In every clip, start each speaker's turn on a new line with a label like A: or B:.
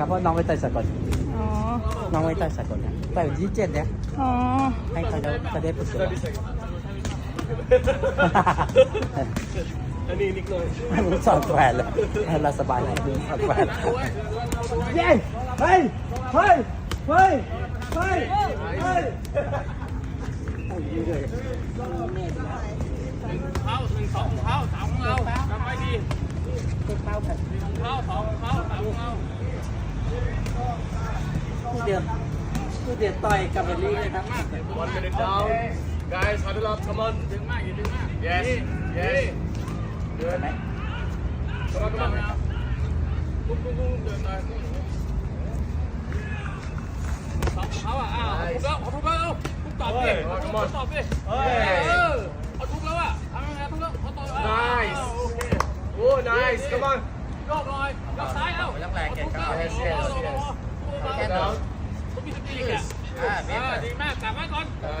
A: ครับเพราะน้องไปเตยสะก่
B: อ๋อ
A: น้องไปเตยสะกดนะแต่วันที่เจ็ดเนี่ย
B: อ๋อ
A: ให้เขาจะได้ประสบ
C: อันนี้นิดหน่อย
A: มึงสอนแฝดเลยเราสบายเลยมึงสอนแฝดเย้เฮ้ยเฮ้ยเฮ้ยเฮ้ยเฮ้ย
C: เข้าหนึ่งสองเข้า ดี๋
A: ยวเดียวต่อยกับเบบลี่เลยครับ
C: One minute down. Guys, huddle up. Come on. Yes. Yes.
A: Good.
C: Come on, come on. Boom, boom, boom. เดินหน่อยตอบเขาอะอ้าวเอาทุบแล้วเอาทุบแล้วเอาทุบตอบดิเอา
A: ตอ
C: บดิเออเอาทุบแล้ว
A: อะเอาไง
C: ทุบแล้ว
A: เอา
C: ต
A: อบ Nice. โอ้
C: nice. Come on. โยกหน่อยโยกซ้ายเอ้า Yes, yes.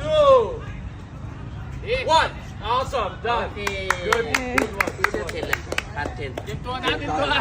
C: two, one. Awesome, done.
A: Okay.
C: Good, good one. Good one.